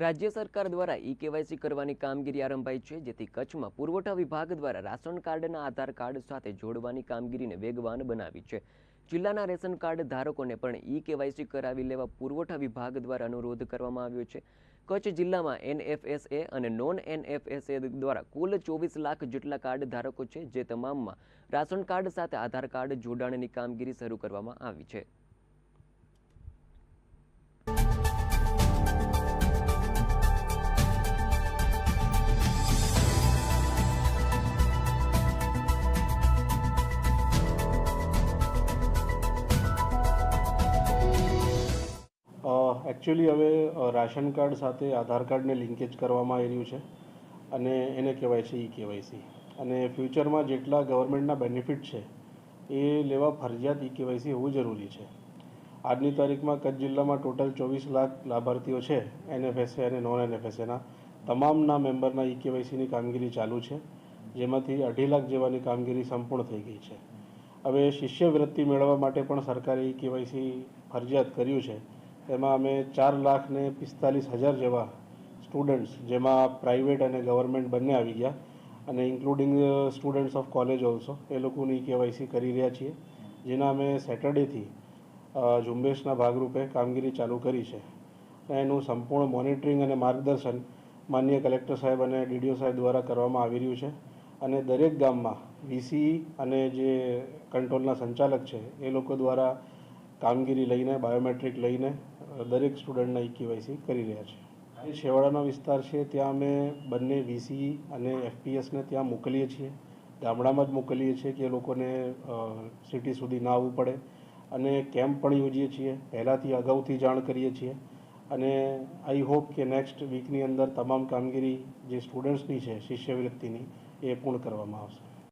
રાજ્ય સરકાર દ્વારા ઈ કેવાયસી કરવાની કામગીરી આરંભાઈ છે, જેથી કચ્છમાં પુરવઠા વિભાગ દ્વારા રાશન કાર્ડના આધાર કાર્ડ સાથે જોડવાની કામગીરીને વેગવાન બનાવી છે. જિલ્લાના રેશન કાર્ડ ધારકોને પણ ઈ કેવાયસી કરાવી લેવા પુરવઠા વિભાગ દ્વારા અનુરોધ કરવામાં આવ્યો છે. કચ્છ જિલ્લામાં એનએફએસએ અને નોન એનએફએસએ દ્વારા કુલ ચોવીસ લાખ જેટલા કાર્ડ ધારકો છે, જે તમામમાં રાશન કાર્ડ સાથે આધાર કાર્ડ જોડાણની કામગીરી શરૂ કરવામાં આવી છે. એકચ્યુઅલી હવે રાશન કાર્ડ સાથે આધાર કાર્ડને લિંકેજ કરવામાં આવી રહ્યું છે અને એને કહેવાય છે ઈ કેવાયસી. અને ફ્યુચરમાં જેટલા ગવર્મેન્ટના બેનિફિટ છે, એ લેવા ફરજિયાત ઈ કેવાયસી હોવું જરૂરી છે. આજની તારીખમાં કચ્છ જિલ્લામાં ટોટલ ચોવીસ લાખ લાભાર્થીઓ છે એનએફએસએ અને નોન એનએફએસએના તમામના મેમ્બરના ઈ કેવાયસીની કામગીરી ચાલુ છે, જેમાંથી અઢી લાખ જેવાની કામગીરી સંપૂર્ણ થઈ ગઈ છે. હવે શિષ્યવૃત્તિ મેળવવા માટે પણ સરકારે ઈ કેવાયસી ફરજિયાત કર્યું છે. એમાં અમે ચાર લાખ ને પિસ્તાલીસ હજાર જેવા સ્ટુડન્ટ્સ જેમાં પ્રાઇવેટ અને ગવર્મેન્ટ બંને આવી ગયા. અને including students of college also એ લોકોની કેવાયસી કરી રહ્યા છીએ. જેના અમે સેટરડેથી ઝુંબેશના ભાગરૂપે કામગીરી ચાલુ કરી છે. અને એનું સંપૂર્ણ મોનિટરિંગ અને માર્ગદર્શન માનનીય કલેક્ટર સાહેબ અને ડીડીઓ સાહેબ દ્વારા કરવામાં આવી રહ્યું છે. અને દરેક ગામમાં વીસી અને જે કંટ્રોલના સંચાલક છે, એ લોકો દ્વારા કામગીરી લઈને બાયોમેટ્રિક લઈને દરેક સ્ટુડન્ટના ઈ કેવાયસી કરી રહ્યા છે. એ છેવાડાનો વિસ્તાર છે, ત્યાં અમે બંને વીસી અને એફપીએસને ત્યાં મોકલીએ છીએ. ગામડામાં જ મોકલીએ છીએ કે લોકોને સિટી સુધી ના આવવું પડે. અને કેમ્પ પણ યોજીએ છીએ. પહેલાંથી અગાઉથી જાણ કરીએ છીએ. અને આઈ હોપ કે નેક્સ્ટ વીકની અંદર તમામ કામગીરી જે સ્ટુડન્ટ્સની છે, શિષ્યવૃત્તિની, એ પૂર્ણ કરવામાં આવશે.